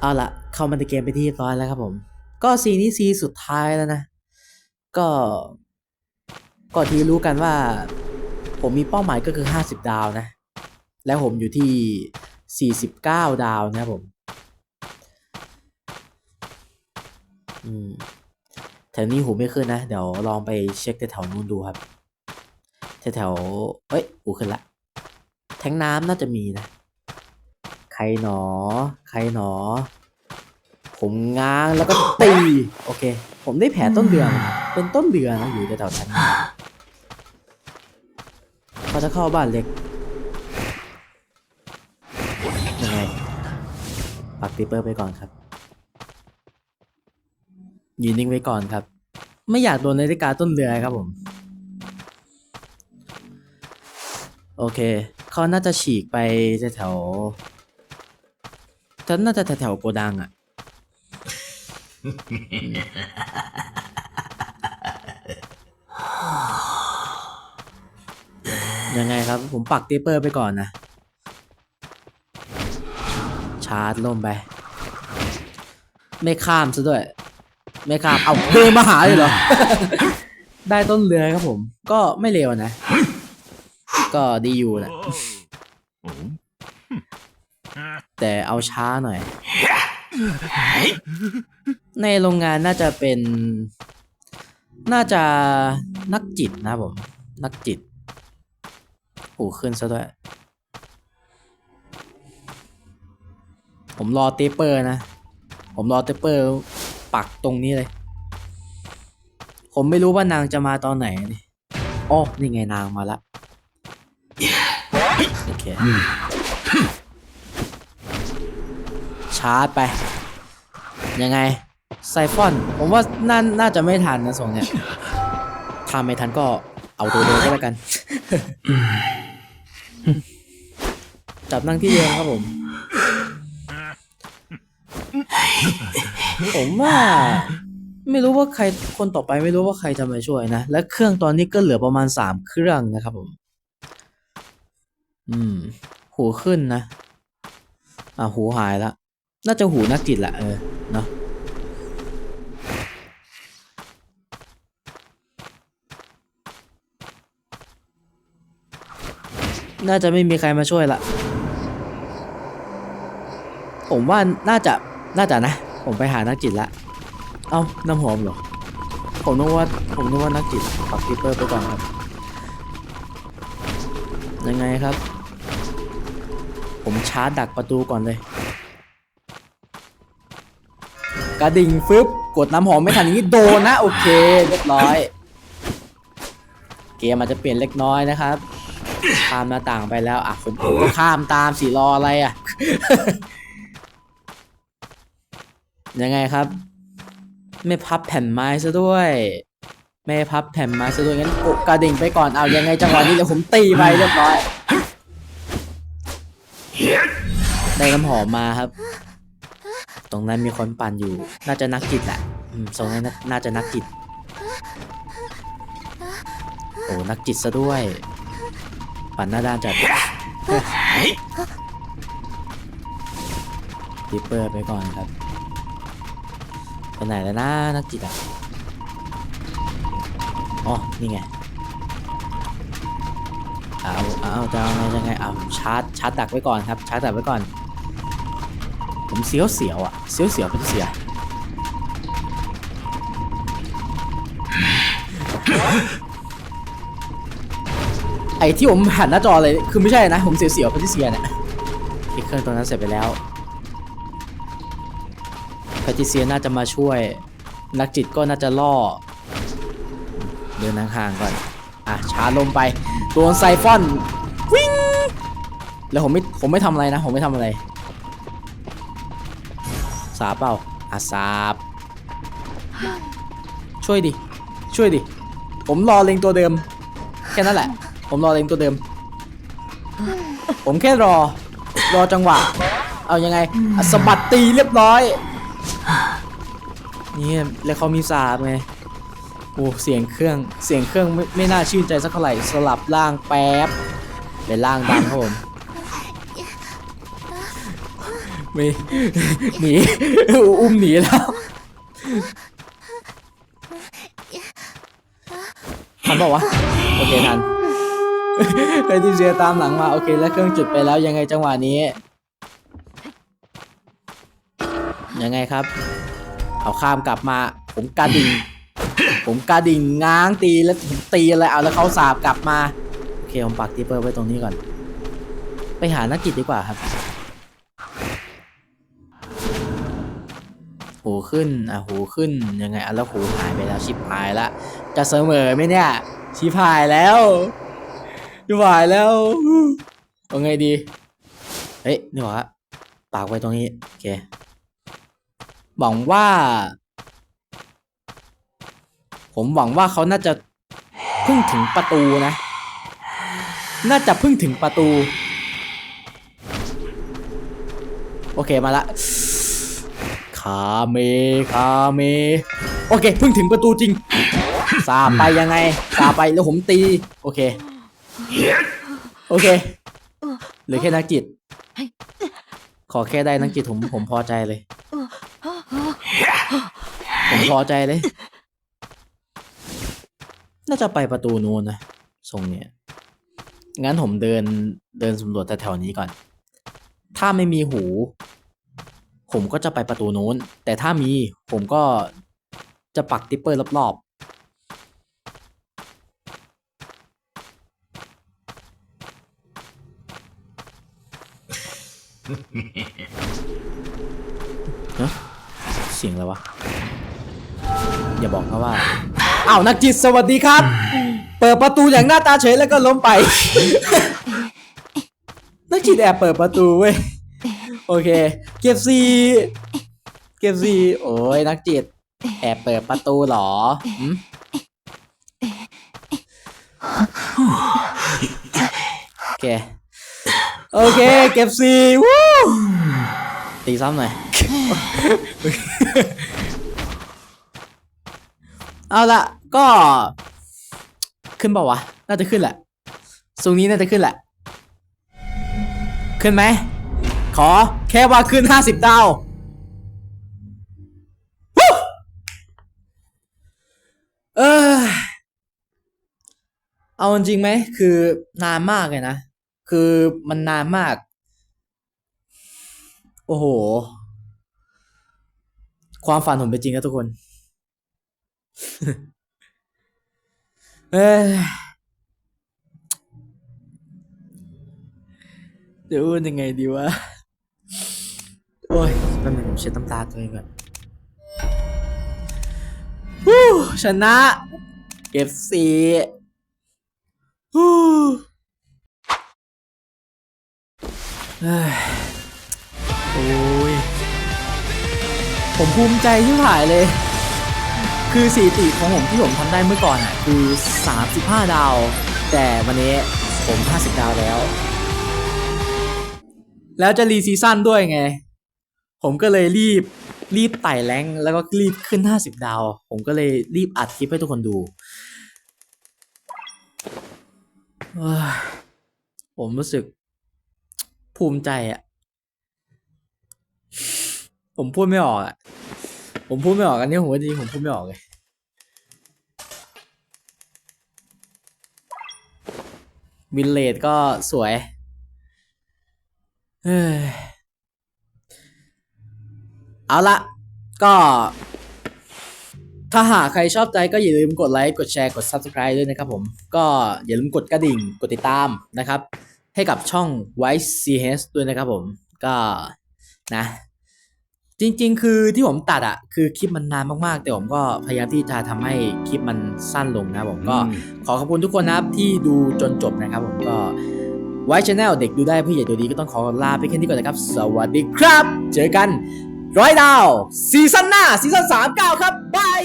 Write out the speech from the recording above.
เอาละเข้ามาในเกมไปที่ร้อยแล้วครับผม ก็ซีนี้ซีสุดท้ายแล้วนะ ก็ก็ที่รู้กันว่า ผมมีเป้าหมายก็คือ 50 ดาวนะ แล้วผมอยู่ที่ 49 ดาวนะครับผมอืมแถวนี้หูไม่ขึ้นนะ เดี๋ยวลองไปเช็คแถวนู้นดูครับ แถวๆเอ้ยหูขึ้นละ แทงน้ำน่าจะมีนะ รหนอ ใครหนอ ผมง้างแล้วก็ตี โอเค ผมได้แผลต้นเดือน เป็นต้นเดือนนะอยู่แถวๆชั้นเขาจะเข้าบ้านเล็กยังไงปักติปเปอร์ไปก่อนครับยืนนิ่งไว้ก่อนครับ ไม่อยากโดนนาฬิกาต้นเรือครับผม โอเค เขาน่าจะฉีกไปแถว ฉันน่าจะแถวๆโกดังอะยังไงครับ ผมปักเตเปอร์ไปก่อนนะ ชาร์จล่มไป ไม่ข้ามซะด้วย ไม่ข้าม เอาเดินมาหาเลยเหรอ ได้ต้นเรือครับผม ก็ไม่เร็วนะ ก็ดีอยู่นะ แต่เอาช้าหน่อย ในโรงงานน่าจะเป็น น่าจะนักจิตนะผม นักจิตหูขึ้นซะด้วย ผมรอเตเปอร์นะ ผมรอเตเปอร์ปักตรงนี้เลย ผมไม่รู้ว่านางจะมาตอนไหนนี่อ๋อนี่ไงนางมาละโอเค ชาร์จไป ยังไง ไซฟอน ผมว่าน่าน่าจะไม่ทันนะส่งเนี่ยถ้าไม่ทันก็เอาตัวเดิมก็แล้วกัน จับนั่งที่เดิมครับผม ผมว่า ไม่รู้ว่าใครคนต่อไปไม่รู้ว่าใครจะมาช่วยนะ และเครื่องตอนนี้ก็เหลือประมาณสามเครื่องนะครับผม อืม หูขึ้นนะ อ่าหูหายละ น่าจะหูนักจิตแหละเออเนาะน่าจะไม่มีใครมาช่วยละผมว่าน่าจะน่าจะนะ ผมไปหานักจิตละ เอ้าน้ำหอมเหรอ ผมนึกว่าผมนึกว่านักจิตปักพิปเปอร์ไปก่อนครับ ยังไงครับ ผมชาร์จดักประตูก่อนเลย กระดิ่งฟึบกดน้ำหอมไม่ทันอย่างนี้โดนนะโอเคเรียบร้อย เกมอาจจะเปลี่ยนเล็กน้อยนะครับข้ามหน้าต่างไปแล้วอะผมผมก็ข้ามตามสีรออะไรอะ ยังไงครับ ไม่พับแผ่นไม้ซะด้วย ไม่พับแผ่นไม้ซะด้วยงั้นกดกระดิ่งไปก่อนเอายังไงจังหวะนี้เดี๋ยวผมตีไปเรียบร้อยได้น้ำหอมมาครับ ตรงนั้นมีคนปั่นอยู่ น่าจะนักจิตแหละอืมตรงนั้นน่าจะนักจิต โอ้นักจิตซะด้วย ปั่นหน้าด้านจัดดิปเปอร์ไปก่อนครับไปไหนแล้วนะนักจิตอะอ๋อนี่ไงเอาเอาจะเอาไงยังไงเอาชาร์จชาร์จดักไว้ก่อนครับ ชาร์จดักไว้ก่อน ผมเสียวเสียวอะเสียวเสียวเป็นเสียไอ้ที่ผมหันหน้าจอเลยคือไม่ใช่นะ ผมเสียวเสียวเป็นเสียเนี่ยเครื่องตัวนั้นเสร็จไปแล้วแพทิเซียน่าจะมาช่วย นักจิตก็น่าจะล่อ เดินห่างๆก่อน อะช้าลมไปโดนไซฟอน วิ่ง แล้วผมไม่ ผมไม่ทำอะไรนะ ผมไม่ทำอะไร สาบเปล่าอะสาบ ช่วยดิ ช่วยดิ ผมรอเล็งตัวเดิม แค่นั้นแหละ ผมรอเล็งตัวเดิม ผมแค่รอ รอจังหวะ เอายังไงอะสะบัดตีเรียบร้อย นี่แล้วเขามีสาบไง โอ้เสียงเครื่อง เสียงเครื่องไม่ไม่น่าชื่นใจสักเท่าไหร่ สลับล่างแป๊บ เป็นล่างดังครับผม ม่หนีอุ้มหนีแล้วทันบอกวะโอเคทันไปที่เสียตามหลังมา โอเค แล้วเครื่องจุดไปแล้วยังไงจังหวะนี้ ยังไงครับ เอาข้ามกลับมา ผมกระดิ่ง ผมกระดิ่งง้างตีแล้วผมตีอะไรเอาแล้วเขาสาบกลับมา โอเค ผมปักทิปเปอร์ไว้ตรงนี้ก่อน ไปหานักกิจดีกว่าครับ หูขึ้นอะหูขึ้นยังไงอะแล้วหูหายไปแล้วชิบหายละจะเสมอไหมเนี่ยชิบหายแล้วชิบหายแล้วเอาไงดีเฮ้ยนี่หว่าปากไว้ตรงนี้โอเคหวังว่า ผมหวังว่าเขาน่าจะเพิ่งถึงประตูนะ น่าจะเพิ่งถึงประตู โอเคมาละ คาเมคาเม โอเคเพิ่งถึงประตูจริงสาไปยังไงสาไปแล้วผมตี โอเค โอเคเหลือแค่นักจิต ขอแค่ได้นักจิตผมผมพอใจเลย ผมพอใจเลย น่าจะไปประตูนู้นนะทรงเนี้ยงั้นผมเดินเดินสำรวจแถวๆนี้ก่อน ถ้าไม่มีหู ผมก็จะไปประตูนู้น แต่ถ้ามีผมก็จะปักติปเปอร์รอบๆฮะเสียงอะไรวะ อย่าบอกนะว่า อ้าวนักจิตสวัสดีครับ เปิดประตูอย่างหน้าตาเฉยแล้วก็ล้มไป นักจิตแอบเปิดประตูเว้ย โอเค เก็บซีเก็บซีโอ้ยนักจิต แอบเปิดประตูเหรอหืมโอเค โอเค เก็บซีวู้ตีซ้ำหน่อย เอาละก็ขึ้นเปล่าวะ น่าจะขึ้นแหละ ตรงนี้น่าจะขึ้นแหละ ขึ้นไหม อแค่ว่าขึ้นห้าสิบดาวเออเอาจริงไหม คือนานมากเลยนะ คือมันนานมาก โอ้โห ความฝันผมเป็นจริงนะทุกคน เอ้ยจะพูดยังไงดีวะ โอ้ยแป๊บนึงผมเช็ดน้ำตาตัวเองก่อนฮู้ชนะ เก็บสีฮู้เอ้ยโอ้ย ผมภูมิใจที่ถ่ายเลย คือสถิติของผมที่ผมทำได้เมื่อก่อนอะ คือ 35 ดาว แต่วันนี้ผม 50 ดาวแล้ว แล้วจะรีซีซั่นด้วยไง ผมก็เลยรีบรีบไต่แรงแล้วก็รีบขึ้น 50 ดาว ผมก็เลยรีบอัดคลิปให้ทุกคนดู ผมรู้สึกภูมิใจอะผมพูดไม่ออกอะผมพูดไม่ออกอันนี้ผมว่าจริงผมพูดไม่ออกเลยวินเลดก็สวย เฮ้ย เอาละก็ถ้าหากใครชอบใจก็อย่าลืมกดไลค์ กดแชร์ กด Subscribe ด้วยนะครับผม ก็อย่าลืมกดกระดิ่ง กดติดตามนะครับ ให้กับช่อง White CS ด้วยนะครับผม ก็นะ จริง ๆ คือที่ผมตัดอะคือคลิปมันนานมากๆ แต่ผมก็พยายามที่จะทำให้คลิปมันสั้นลงนะผมก็ขอขอบคุณทุกคนนะครับที่ดูจนจบนะครับผมก็ไว้ช anel เด็กดูได้ผู้ใหญ่ดูดีก็ต้องขอลาไปแค่นี้ก่อนนะครับ สวัสดีครับ เจอกัน ร้อยดาวซีซั่นหน้าซีซั่นสามเก้าครับบาย